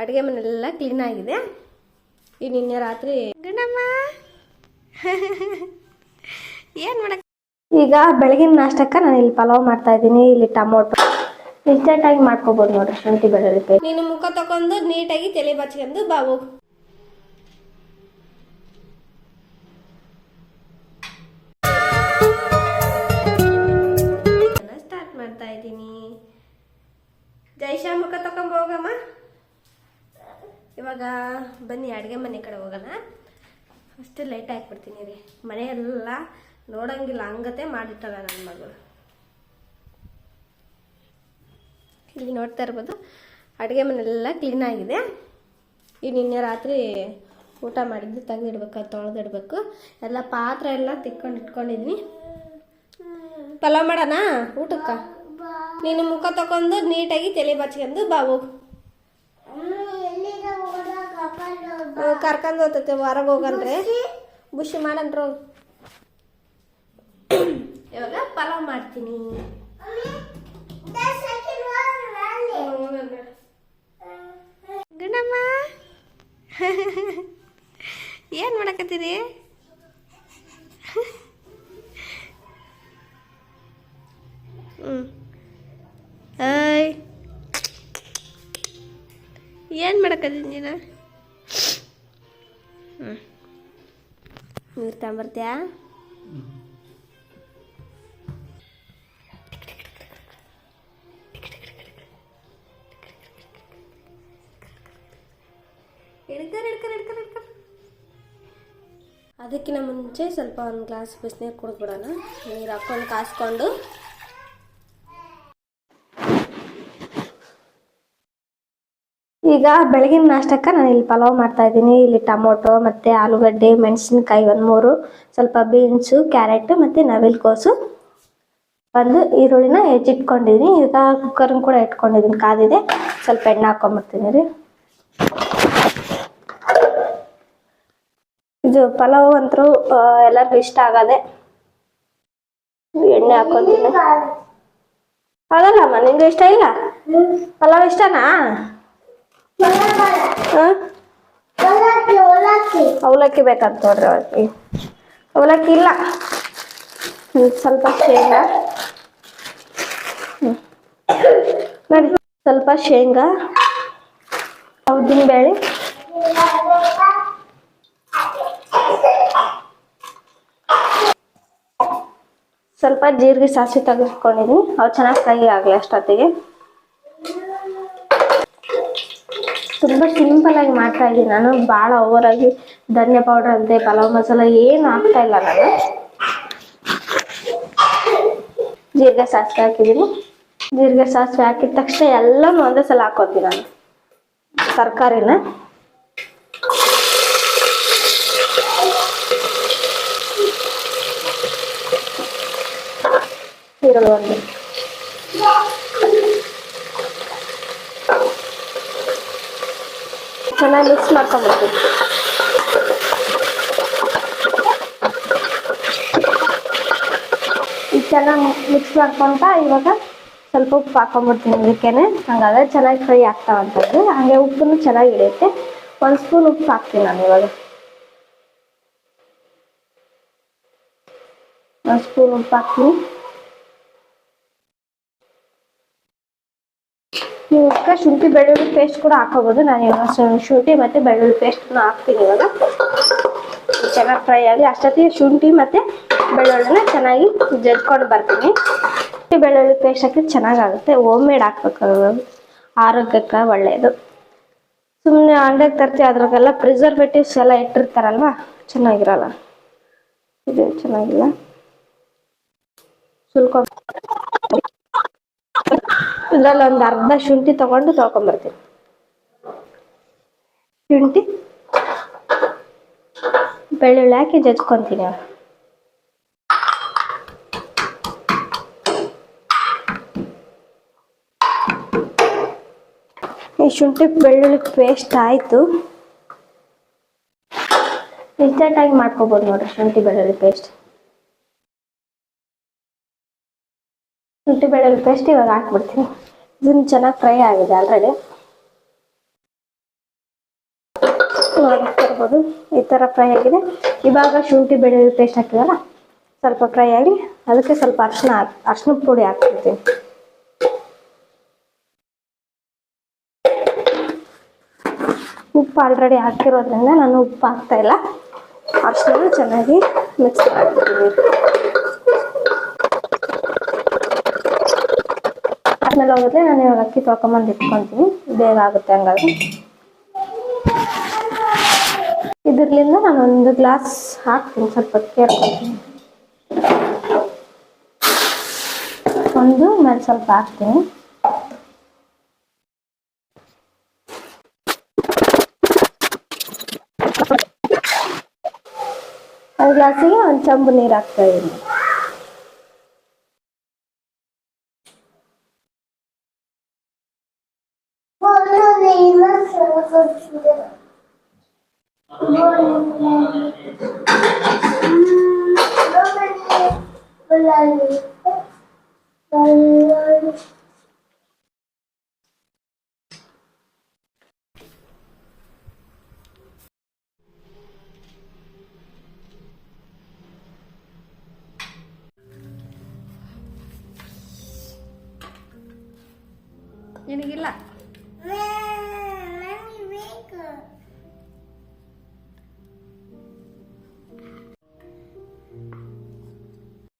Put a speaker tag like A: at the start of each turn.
A: ಅಡುಗೆ ಮನೆಲ್ಲ ಕ್ಲೀನ್ ಆಗಿದೆ. ಈ ನಿನ್ನೆ ರಾತ್ರಿ ಗಣಮ್ಮ ಏನು ಮಾಡಕ್ ಈಗ ಬೆಳಗಿನ ನಾಷ್ಟಕ್ಕೆ ನಾನು ಇಲ್ಲಿ ಪಲಾವ್ ಮಾಡ್ತಾ ಇದ್ದೀನಿ. ಇಲ್ಲಿ ಟೊಮೊಟೊ. ಇನ್ಸ್ಟೆಂಟಾಗಿ ಮಾಡ್ಕೋಬೋದು ನೋಡ್ರಿ ಶುಂಠಿ ಬೆಳ್ಳುಳ್ಳಿ ನೀನು ಮುಖ ತಗೊಂಡು ನೀಟಾಗಿ ತಲೆ ಬಚ್ಕೊಂಡು ಬಾವು ಸ್ಟಾರ್ಟ್ ಮಾಡ್ತಾ ಇದ್ದೀನಿ. ಜೈಶಾ ಮುಖ ತಗೊಂಡ್ ಹೋಗಮ್ಮ. ಇವಾಗ ಬನ್ನಿ, ಅಡುಗೆ ಮನೆ ಕಡೆ ಹೋಗೋಣ. ಅಷ್ಟು ಲೈಟ್ ಹಾಕ್ಬಿಡ್ತೀನಿ ರೀ. ಮನೆಯೆಲ್ಲ ನೋಡಂಗಿಲ್ಲ, ಹಂಗತೆ ಮಾಡಿಟ್ಟಲ್ಲ ನನ್ನ ಮಗಳು. ಇಲ್ಲಿ ನೋಡ್ತಾ ಇರ್ಬೋದು, ಅಡುಗೆ ಮನೆಯೆಲ್ಲ ಕ್ಲೀನ್ ಆಗಿದೆ. ಈ ನಿನ್ನೆ ರಾತ್ರಿ ಊಟ ಮಾಡಿದ್ದು ತೆಗೆದಿಡ್ಬೇಕು ತೊಳೆದಿಡ್ಬೇಕು. ಎಲ್ಲ ಪಾತ್ರೆ ಎಲ್ಲ ತಿಕ್ಕೊಂಡು ಇಟ್ಕೊಂಡಿದ್ವಿ ಪಲಾವ್ ಮಾಡೋಣ ಊಟಕ್ಕೆ? ನೀನು ಮುಖ ತಗೊಂಡು ನೀಟಾಗಿ ತಲೆ ಬಾಚ್ಕೊಂಡು ಬಾ ಹೋಗು ಕರ್ಕೊಂಡು ಹೋಗ್ತೈತೆ ಹೊರಗೆ ಹೋಗನ್ರಿ ಬುಷಿ ಮಾಡನ್ರು. ಇವಾಗ ಪಲಾವ್ ಮಾಡ್ತೀನಿ. ಗಣಮ್ಮ ಏನು ಮಾಡಕತ್ತೀರಿ? ಹ್ಞೂ ಹಾಯ್ ಏನು ಮಾಡಕತ್ತೀನಿ ನೀನು? ನೀರು ತಗೊಂಬರ್ತೀಯಾ ಹಿಡ್ಕರ್ ಹಿಡ್ಕರ್ ಹಿಡ್ಕರ್ ಹಿಡ್ಕರ್ ಅದಕ್ಕಿಂತ ಮುಂಚೆ ಸ್ವಲ್ಪ ಒಂದು ಗ್ಲಾಸ್ ಬಿಸಿನೀರು ಕುಡಿದ್ಬಿಡೋಣ ನೀರು ಹಾಕ್ಕೊಂಡು ಕಾಸ್ಕೊಂಡು ಈಗ ಬೆಳಗಿನ ನಾಷ್ಟಕ್ಕೆ ನಾನು ಇಲ್ಲಿ ಪಲಾವ್ ಮಾಡ್ತಾ ಇದ್ದೀನಿ. ಇಲ್ಲಿ ಟೊಮೊಟೊ ಮತ್ತು ಆಲೂಗಡ್ಡೆ, ಮೆಣಸಿನ್ಕಾಯಿ ಒಂದು ಮೂರು, ಸ್ವಲ್ಪ ಬೀನ್ಸು, ಕ್ಯಾರೆಟ್ ಮತ್ತು ನವಿಲುಕೋಸು ಒಂದು ಈರುಳ್ಳಿನ ಹೆಚ್ಚಿಟ್ಕೊಂಡಿದ್ದೀನಿ ಈಗ ಕುಕ್ಕರ್ನ ಕೂಡ ಇಟ್ಕೊಂಡಿದ್ದೀನಿ ಕಾದಿದೆ. ಸ್ವಲ್ಪ ಎಣ್ಣೆ ಹಾಕೊಂಡ್ಬಿಡ್ತೀನಿ ರೀ. ಇದು ಪಲಾವ್ ಅಂತೂ ಎಲ್ಲರಿಗೂ ಇಷ್ಟ ಆಗದೆ. ಎಣ್ಣೆ ಹಾಕೊಂತೀನಿ. ಹೌದಲ್ಲಮ್ಮ, ನಿಂಗೆ ಇಷ್ಟ ಇಲ್ಲ? ಪಲಾವ್ ಇಷ್ಟನಾ? ಅವಲಕ್ಕಿ ಬೇಕಂತ ನೋಡ್ರಿ ಅವಲಕ್ಕಿ ಅವಲಕ್ಕಿ. ಇಲ್ಲ. ಸ್ವಲ್ಪ ಶೇಂಗಾ. ನೋಡಿ ಸ್ವಲ್ಪ ಶೇಂಗಾ. ಉದ್ದಿನಬೇಳೆ ಸ್ವಲ್ಪ ಜೀರಿಗೆ ಸಾಸಿವೆ ತೆಗೆದುಕೊಂಡಿದ್ದೀನಿ. ಅವು ಚೆನ್ನಾಗಿ ಫ್ರೈ ಆಗಲಿ ಅಷ್ಟೊತ್ತಿಗೆ. ತುಂಬ ಆಗಿ ಮಾಡ್ತಾ ಇದ್ದೀನಿ. ನಾನು ಭಾಳ ಓವರಾಗಿ ಧನ್ಯ ಪೌಡರ್ ಅಂತೆ, ಪಲಾವ್ ಮಸಾಲ ಏನು ಹಾಕ್ತಾ ಇಲ್ಲ ನಾನು. ಜೀರಿಗೆ ಸಾಸಿವೆ ಹಾಕಿದ್ದೀನಿ. ಜೀರಿಗೆ ಸಾಸಿವೆ ಹಾಕಿದ ತಕ್ಷಣ ಎಲ್ಲನೂ ಒಂದೇ ಸಲ ಹಾಕೋತೀನಿ ನಾನು. ತರಕಾರಿನ ಈರುಳ್ಳಿ ಒಂದು ಚೆನ್ನಾಗಿ ಮಿಕ್ಸ್ ಮಾಡ್ಕೊಂಡ್ಬಿಡ್ತೀವಿ ಈಗ ಚೆನ್ನಾಗಿ ಮಿಕ್ಸ್ ಮಾಡ್ಕೊಂತ ಇವಾಗ ಸ್ವಲ್ಪ ಉಪ್ಪು ಹಾಕೊಂಡ್ಬಿಡ್ತೀನಿ ಇದಕ್ಕೇನೆ. ಹಂಗಾದ್ರೆ ಚೆನ್ನಾಗಿ ಫ್ರೈ ಆಗ್ತಾವಂಥದ್ದು ಹಾಗೆ ಉಪ್ಪನ್ನು ಚೆನ್ನಾಗಿ ಹಿಡಿಯುತ್ತೆ. ಒಂದು ಸ್ಪೂನ್ ಉಪ್ಪು ಹಾಕ್ತೀನಿ ನಾನು ಇವಾಗ. ಒಂದು ಸ್ಪೂನ್ ಉಪ್ಪು ಹಾಕ್ತೀನಿ. ನೀವು ಇದಕ್ಕೆ ಶುಂಠಿ, ಬೆಳ್ಳುಳ್ಳಿ ಪೇಸ್ಟ್ ಕೂಡ ಹಾಕೋಬೋದು. ನಾನು ಇವಾಗ ಶುಂಠಿ ಮತ್ತು ಬೆಳ್ಳುಳ್ಳಿ ಪೇಸ್ಟ್ನ ಹಾಕ್ತೀನಿ ಇವಾಗ. ಚೆನ್ನಾಗಿ ಫ್ರೈ ಆಗಿ ಅಷ್ಟೊತ್ತಿಗೆ ಶುಂಠಿ ಮತ್ತು ಬೆಳ್ಳುಳ್ಳಿನ ಚೆನ್ನಾಗಿ ಜಜ್ಕೊಂಡು ಬರ್ತೀನಿ. ಶುಂಠಿ, ಬೆಳ್ಳುಳ್ಳಿ ಪೇಸ್ಟ್ ಹಾಕಿದ್ರೆ ಚೆನ್ನಾಗಾಗುತ್ತೆ. ಹೋಮ್ ಮೇಡ್ ಹಾಕ್ಬೇಕು ಆರೋಗ್ಯಕ್ಕೆ ಒಳ್ಳೆಯದು ಸುಮ್ಮನೆ ಅಂಗಡಿಗೆ ತರ್ತೀವಿ. ಅದ್ರಾಗೆಲ್ಲ ಪ್ರಿಸರ್ವೇಟಿವ್ಸ್ ಎಲ್ಲ ಇಟ್ಟಿರ್ತಾರಲ್ವ? ಚೆನ್ನಾಗಿರಲ್ಲ. ಇದು ಚೆನ್ನಾಗಿಲ್ಲ. ಸುಲ್ಕೊ ಇದ್ರಲ್ಲಿ ಒಂದು ಅರ್ಧ ಶುಂಠಿ ತಗೊಂಡು ತೊಳ್ಕೊಂಬರ್ತೀನಿ ಶುಂಠಿ ಬೆಳ್ಳುಳ್ಳಿ ಹಾಕಿ ಜಜ್ಕೊಂತೀನಿ ಇವಾಗ. ಈ ಶುಂಠಿ ಬೆಳ್ಳುಳ್ಳಿ ಪೇಸ್ಟ್ ಆಯಿತು ಇನ್ಸ್ಟೆಂಟಾಗಿ ಮಾಡ್ಕೋಬೋದು ನೋಡ್ರಿ ಶುಂಠಿ ಬೆಳ್ಳುಳ್ಳಿ ಪೇಸ್ಟ್ ಶುಂಠಿ ಬೆಳ್ಳುಳ್ಳಿ ಪೇಸ್ಟ್ ಇವಾಗ ಹಾಕ್ಬಿಡ್ತೀನಿ. ಇದನ್ನು ಚೆನ್ನಾಗಿ ಫ್ರೈ ಆಗಿದೆ ಆಲ್ರೆಡಿ ನೋಡ್ತಿರ್ಬೋದು ಈ ಥರ ಫ್ರೈ ಆಗಿದೆ. ಇವಾಗ ಶುಂಠಿ ಬೆಳ್ಳುಳ್ಳಿ ಪೇಸ್ಟ್ ಹಾಕಿದಲ್ಲ ಸ್ವಲ್ಪ ಫ್ರೈ ಆಗಿ, ಅದಕ್ಕೆ ಸ್ವಲ್ಪ ಅರ್ಶಿನ ಅರ್ಶಿನ ಪುಡಿ ಹಾಕ್ಬಿಡ್ತೀನಿ. ಉಪ್ಪು ಆಲ್ರೆಡಿ ಹಾಕಿರೋದ್ರಿಂದ ನಾನು ಉಪ್ಪು ಹಾಕ್ತಾ ಇಲ್ಲ. ಅರ್ಶಿನ ಚೆನ್ನಾಗಿ ಮಿಕ್ಸ್ ಮಾಡ್ತಿದ್ದೀನಿ ಆದ್ಮೇಲೆ ಹೋಗುತ್ತೆ ನಾನು ಇವಾಗ ಅಕ್ಕಿ ತೊಳ್ಕೊಂಬಂದು ಇಟ್ಕೊತೀನಿ. ಬೇಗ ಆಗುತ್ತೆ ಹಂಗಾದ್ರೆ. ಇದರಲಿಂದ ನಾನು ಒಂದು ಗ್ಲಾಸ್ ಹಾಕ್ತೀನಿ, ಸ್ವಲ್ಪ ಕೇರ್ಕೊತೀನಿ ಒಂದು ಮೇಲೆ ಸ್ವಲ್ಪ ಹಾಕ್ತೀನಿ. ಒಂದು ಗ್ಲಾಸಿಗೆ ಒಂದು ಚಂಬು ನೀರು ಹಾಕ್ತಾ ಇದ್ದೀನಿ. എനിക്ക് ഇല്ല